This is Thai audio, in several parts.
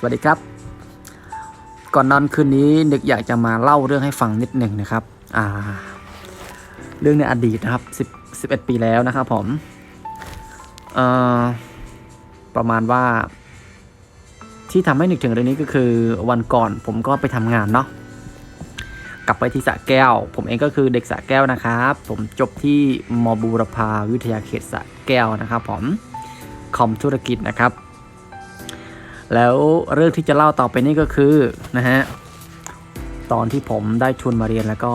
สวัสดีครับ ก่อนนอนคืนนี้นึกอยากจะมาเล่าเรื่องให้ฟังนิดหนึ่งนะครับอ่าเรื่องในอดีตนะครับ10 11 ปีแล้วนะครับผมเอ่อประมาณว่า ที่ทำให้นึกถึงเรื่องนี้ก็คือวันก่อนผมก็ไปทำงานเนาะกลับไปที่สระแก้ว ผมเองก็คือเด็กสระแก้วนะครับ ผมจบที่มบูรพาวิทยาเขตสระแก้วนะครับผมคอมธุรกิจนะครับ แล้วเรื่องที่จะเล่าต่อไปนี้ก็คือนะฮะตอนที่ผมได้ทุนมาเรียนแล้วก็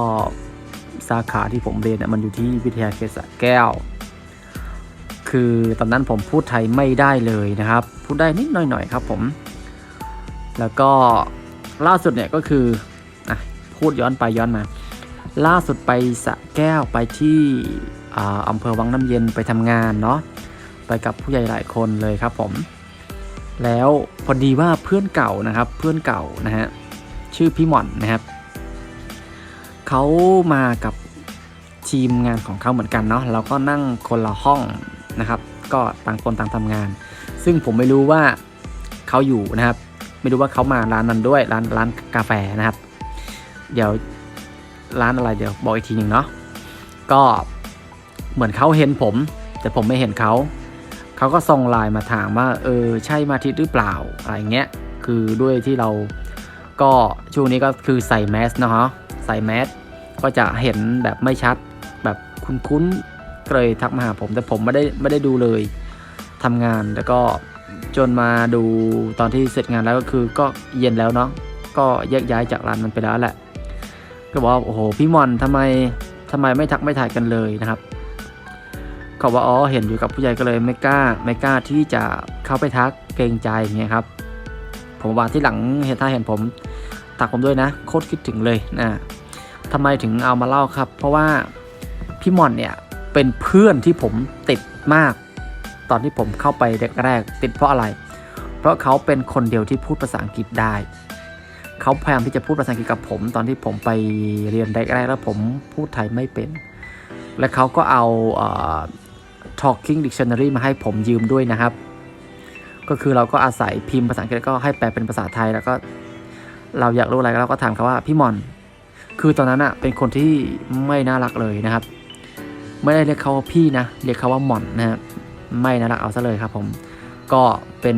สาขาที่ผมเรียนเนี่ยมันอยู่ที่วิทยาเขตสระแก้ว คือตอนนั้นผมพูดไทยไม่ได้เลยนะครับ พูดได้นิดหน่อยๆครับผม แล้วก็ล่าสุดเนี่ยก็คืออพูดย้อนไปย้อนมา ล่าสุดไปสระแก้วไปที่ออำเภอวังน้ำเย็นไปทำงานเนาะไปกับผู้ใหญ่หลายคนเลยครับผม แล้วพอดีว่าเพื่อนเก่านะครับ เพื่อนเก่านะฮะชื่อพี่หม่อนนะครับเขามากับทีมงานของเขาเหมือนกันเนาะเราก็นั่งคนละห้องนะครับ ก็ต่างคนต่างทำงาน ซึ่งผมไม่รู้ว่าเขาอยู่นะครับ ไม่รู้ว่าเขามาร้านนั้นด้วยร้านร้านกาแฟนะครับ เดี๋ยวร้านอะไรเดี๋ยวบอกอีกทีหนึ่งเนาะก็เหมือนเขาเห็นผม แต่ผมไม่เห็นเขา เขาก็ส่งไลน์มาถามว่าเออใช่มาทิตหรือเปล่าอะไรเงี้ยคือด้วยที่เราก็ช่วงนี้ก็คือใส่แมสเนาะใส่แมสก็จะเห็นแบบไม่ชัดแบบคุ้นๆก็เลยทักมาหาผม แต่ผมไม่ได้ไม่ได้ดูเลยทำงานแล้วก็จนมาดูตอนที่เสร็จงานแล้วก็คือก็เย็นแล้วเนาะก็แยกย้ายจากร้านมันไปแล้วแหละ ก็บอกว่าโอ้โหพี่มอนทำไมทำไมไม่ทักไม่ถ่ายกันเลยนะครับ เขาว่าอ๋อเห็นอยู่กับผู้ใหญ่ก็เลยไม่กล้าไม่กล้าที่จะเข้าไปทักเกรงใจอย่างเงี้ยครับ ผมว่าที่หลังเห็นถ้าเห็นผมตักผมด้วยนะ โคตรคิดถึงเลยนะทำไมถึงเอามาเล่าครับ เพราะว่าพี่มอนเนี่ยเป็นเพื่อนที่ผมติดมาก ตอนที่ผมเข้าไปแรกๆติดเพราะอะไร เพราะเขาเป็นคนเดียวที่พูดภาษาอังกฤษได้เขาพยายามที่จะพูดภาษาอังกฤษกับผม ตอนที่ผมไปเรียนแรกๆแล้วผมพูดไทยไม่เป็น และเขาก็เอาเอ่อ Talking Dictionary มาให้ผมยืมด้วยนะครับ ก็คือเราก็อาศัยพิมพ์ภาษาอังกฤษก็ให้แปลเป็นภาษาไทยแล้วก็ เราอยากรู้อะไรเราก็ถามเขาว่าพี่มอน คือตอนนั้นอะเป็นคนที่ไม่น่ารักเลยนะครับ ไม่ได้เรียกเขาว่าพี่นะเรียกเขาว่าหม่อนนะครับไม่น่ารักเอาซะเลยครับผมก็เป็น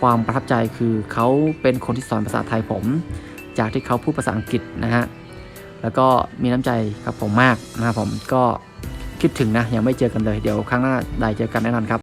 ความประทับใจคือเขาเป็นคนที่สอนภาษาไทยผม จากที่เขาพูดภาษาอังกฤษนะฮะแล้วก็มีน้ำใจกับผมมากนะครับผมก็ คิดถึงนะ ยังไม่เจอกันเลย เดี๋ยวครั้งหน้าได้เจอกันแน่นอนครับ